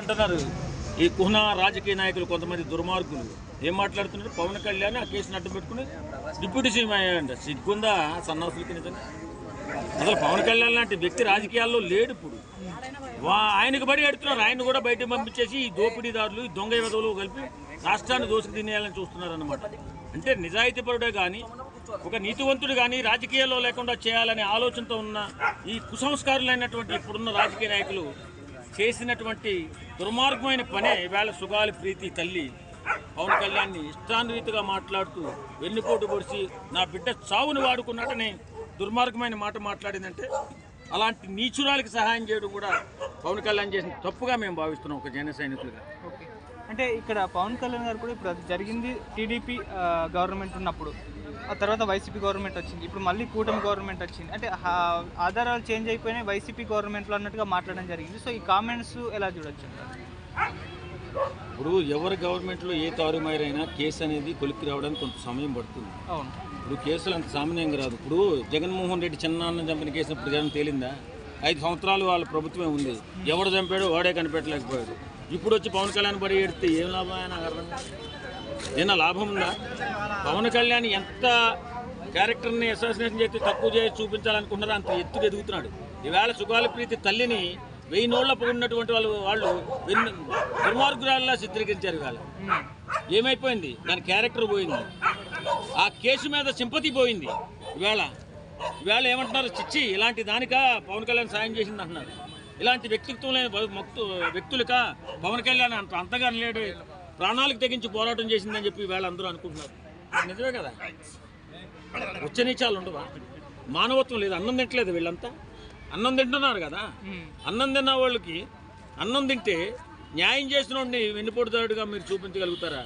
అంటున్నారు. ఈ కుహ్నా రాజకీయ నాయకులు కొంతమంది దుర్మార్గులు. ఏం మాట్లాడుతున్నారు? పవన్ కళ్యాణ్ ఆ కేసును అడ్డు పెట్టుకుని డిప్యూటీ సీఎం అయ్యాడంట. సిగ్గుందా? సన్నాసులకి నిజంగా? అసలు పవన్ కళ్యాణ్ లాంటి వ్యక్తి రాజకీయాల్లో లేడు ఇప్పుడు. వా ఆయనకు బడి ఎడుతున్నారు ఆయన కూడా బయటకు పంపించేసి ఈ దోపిడీదారులు ఈ దొంగ విధవులు కలిపి రాష్ట్రాన్ని దోసుకు తినేయాలని చూస్తున్నారన్నమాట. అంటే నిజాయితీపరుడే కానీ ఒక నీతివంతుడు కానీ రాజకీయాల్లో లేకుండా చేయాలనే ఆలోచనతో ఉన్న ఈ కుసంస్కారులైనటువంటి ఇప్పుడున్న రాజకీయ నాయకులు చేసినటువంటి దుర్మార్గమైన పనే. ఇవాళ సుగాలి ప్రీతి తల్లి పవన్ కళ్యాణ్ని ఇష్టానురీతిగా మాట్లాడుతూ వెన్నుపోటు పొడిచి నా బిడ్డ చావుని వాడుకున్నట్టని దుర్మార్గమైన మాట మాట్లాడిందంటే అలాంటి నీచురాలకి సహాయం చేయడం కూడా పవన్ కళ్యాణ్ చేసిన తప్పుగా మేము భావిస్తున్నాం ఒక జన సైనికులుగా. అంటే ఇక్కడ పవన్ కళ్యాణ్ గారు కూడా ఇప్పుడు అది జరిగింది టీడీపీ గవర్నమెంట్ ఉన్నప్పుడు. ఆ తర్వాత వైసీపీ గవర్నమెంట్ వచ్చింది. ఇప్పుడు మళ్ళీ కూటమి గవర్నమెంట్ వచ్చింది. అంటే ఆధారాలు చేంజ్ అయిపోయినాయి వైసీపీ గవర్నమెంట్లో అన్నట్టుగా మాట్లాడడం జరిగింది. సో ఈ కామెంట్స్ ఎలా చూడొచ్చు? ఇప్పుడు ఎవరి గవర్నమెంట్లో ఏ తారుమారైనా కేసు అనేది కొలిక్కి రావడానికి కొంత సమయం పడుతుంది. అవును. ఇప్పుడు కేసులు అంత సామాన్యంగా రాదు ఇప్పుడు జగన్మోహన్ రెడ్డి చిన్నాన్న చంపిన కేసు ఇప్పుడు జగన్ తేలిందా? ఐదు సంవత్సరాలు వాళ్ళ ప్రభుత్వమే ఉంది. ఎవడు చంపాడో వాడే కనిపెట్టలేకపోయాడు. ఇప్పుడు వచ్చి పవన్ కళ్యాణ్ పడి ఎడితే ఏం లాభం ఆయన నాకు అర్థం కాదు. లాభం ఉందా? పవన్ కళ్యాణ్ ఎంత క్యారెక్టర్ని అసోసినేషన్ చేసి తక్కువ చేసి చూపించాలనుకున్నారో అంత ఎత్తుకు ఎదుగుతున్నాడు. ఈవేళ సుగాలి ప్రీతి తల్లిని వెయ్యి నోళ్ళ పొగిడినటువంటి వాళ్ళు వాళ్ళు వెన్ను దుర్మార్గురాల్లా చిత్రీకరించారు ఇవాళ ఏమైపోయింది? దాని క్యారెక్టర్ పోయింది. ఆ కేసు మీద సింపతి పోయింది. ఇవాళ ఇవాళ ఏమంటున్నారు? చిచ్చి ఇలాంటి దానికా పవన్ కళ్యాణ్ సాయం చేసింది అంటున్నారు ఇలాంటి వ్యక్తిత్వం లేని వ్యక్తులక పవన్ కళ్యాణ్ అంత అంతగా లేడు. ప్రాణాలకు తెగించి పోరాటం చేసిందని చెప్పి ఈవేళ అందరూ అనుకుంటున్నారు. నిజమే కదా? ఉచ్చనీచాలు ఉండవా? మానవత్వం లేదు అన్నం తింటలేదు వీళ్ళంతా. అన్నం తింటున్నారు కదా? అన్నం తిన్న వాళ్ళకి అన్నం తింటే న్యాయం చేసిన వాడిని వెన్నుపోటుదారుడుగా మీరు చూపించగలుగుతారా?